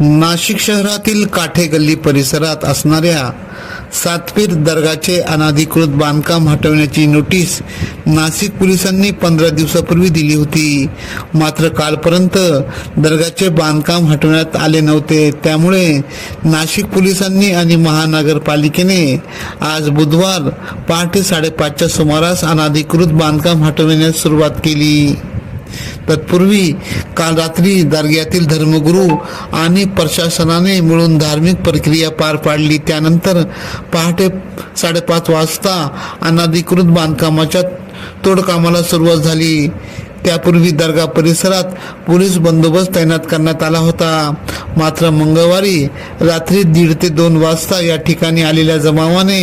नाशिक शहरातील काठे गल्ली परिसरात असणाऱ्या सातपीर दर्गाचे अनाधिकृत बांधकाम हटवण्याची नोटीस नाशिक पोलिसांनी पंधरा दिवसापूर्वी दिली होती. मात्र कालपर्यंत दर्गाचे बांधकाम हटवण्यात आले नव्हते. त्यामुळे नाशिक पोलिसांनी आणि महानगरपालिकेने आज बुधवार पहाटे साडेपाचच्या सुमारास अनाधिकृत बांधकाम हटवण्यास सुरुवात केली. तत्पूर्वी काल रात्री दर्ग्यातील धर्मगुरू आणि प्रशासनाने मिळून धार्मिक प्रक्रिया पार पाडली. त्यानंतर पहाटे साडेपाच वाजता अनाधिकृत बांधकामाच्या तोडकामाला सुरुवात झाली. त्यापूर्वी दर्गा परिसरात पोलीस बंदोबस्त तैनात करण्यात आला होता. मात्र मंगळवारी रात्री दीड ते दोन वाजता या ठिकाणी आलेल्या जमावाने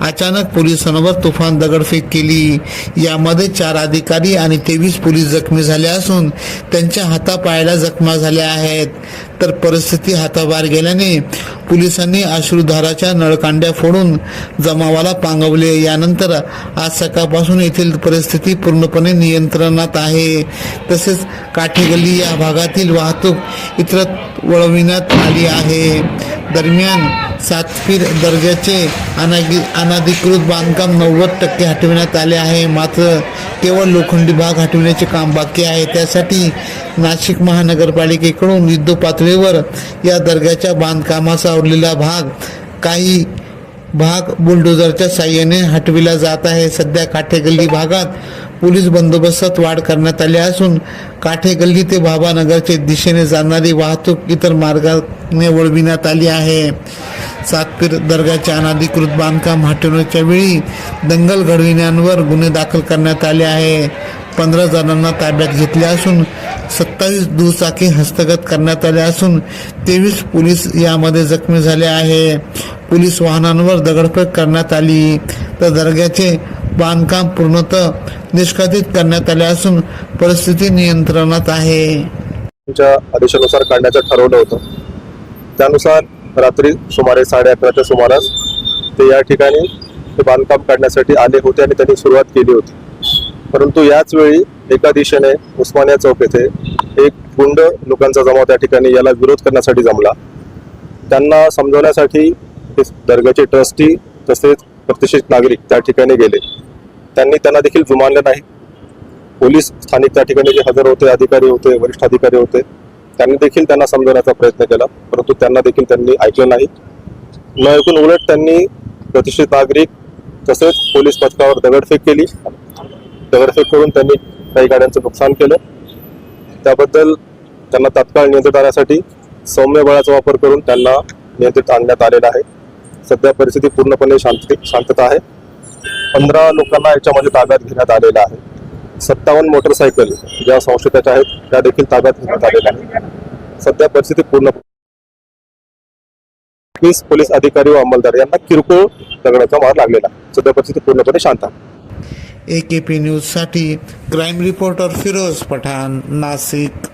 अचानक पोलिसांवर तुफान दगडफेक केली. यामध्ये चार अधिकारी आणि तेवीस पोलीस जखमी झाले असून त्यांच्या हातापायाला जखमा झाल्या आहेत. तर परिस्थिती हाताबाहेर गेल्याने पोलिसांनी अश्रुधाराच्या नळकांड्या फोडून जमावाला पांगवले. यानंतर आज सकाळपासून येथील परिस्थिती पूर्णपणे नियंत्रणात आहे. तसेच काठेगल्ली या भागातील वाहतूक इतरत वळविण्यात आली आहे. दरम्यान सातपीर दर्जाचे अनागि अनाधिकृत बांधकाम नव्वद टक्के हटविण्यात आले आहे. मात्र केवळ लोखंडी भाग हटविण्याचे काम बाकी आहे. त्यासाठी नाशिक महानगरपालिकेकडून युद्ध पातळीवर या दर्ग्याच्या बांधकामाचा उरलेला भाग काही भाग बुलडोझरच्या साह्याने हटविला जात आहे. सध्या काठेगल्ली भागात पोलीस बंदोबस्तात वाढ करण्यात आली असून काठेगल्ली ते भाभानगरच्या दिशेने जाणारी वाहतूक इतर मार्गाने वळविण्यात आली आहे. सातपीर दर्गाचे अनाधिकृत बांधकाम हटवण्याच्या वेळी दंगल घडविण्यांवर गुन्हे दाखल करण्यात आले आहे. पंधरा जणांना ताब्यात घेतले असून सत्तावीस दुचाकी हस्तगत करण्यात आले असून तेवीस पोलीस यामध्ये जखमी झाले आहे. पोलीस वाहनांवर दगडफेक करण्यात आली. तर दर्ग्याचे बांधकाम पूर्णतः निष्कासित करण्यात आले असून परिस्थिती नियंत्रणात आहे. त्यांच्या आदेशानुसार काढण्याचं ठरवलं होतं. त्यानुसार रात्री सुमारे साडे अकराच्या सुमारास ते या ठिकाणी ते बांधकाम काढण्यासाठी आले होते आणि त्यांनी सुरुवात केली होती. परंतु याच वेळी एका दिशेने उस्मानिया चौक येथे एक गुंड लोकांचा जमाव त्या ठिकाणी याला विरोध करण्यासाठी जमला. त्यांना समजवण्यासाठी ते दर्गाचे ट्रस्टी तसेच प्रतिष्ठित नागरिक त्या ठिकाणी गेले. त्यांनी त्यांना देखील जुमानले नाही. पोलीस स्थानिक त्या ठिकाणी जे हजर होते अधिकारी होते वरिष्ठ अधिकारी होते त्यांनी देखील त्यांना समजवण्याचा प्रयत्न केला. परंतु त्यांना देखील त्यांनी ऐकलं नाही. न ऐकून उलट त्यांनी प्रतिष्ठित नागरिक तसेच पोलीस पथकावर दगडफेक केली. दगडफेक करून त्यांनी काही गाड्यांचं नुकसान केलं. त्याबद्दल त्यांना तात्काळ नियंत्रित आणण्यासाठी सौम्य बळाचा वापर करून त्यांना नियंत्रित आणण्यात आलेला आहे. सध्या परिस्थिती पूर्णपणे शांत शांतता आहे. पंधरा लोकांना याच्यामध्ये ताब्यात घेण्यात आलेला आहे. सत्तावन्न मोटरसायकल ज्या संशयिताच्या आहेत त्या देखील ताब्यात घेण्यात आलेल्या आहेत. सध्या परिस्थिती पूर्ण वीस पोलीस अधिकारी व अंमलदार यांना किरकोळ दगडाचा मार लागलेला सध्या परिस्थिती पूर्णपणे शांत आहे. ए के पी न्यूजसाठी क्राईम रिपोर्टर फिरोज पठाण नाशिक.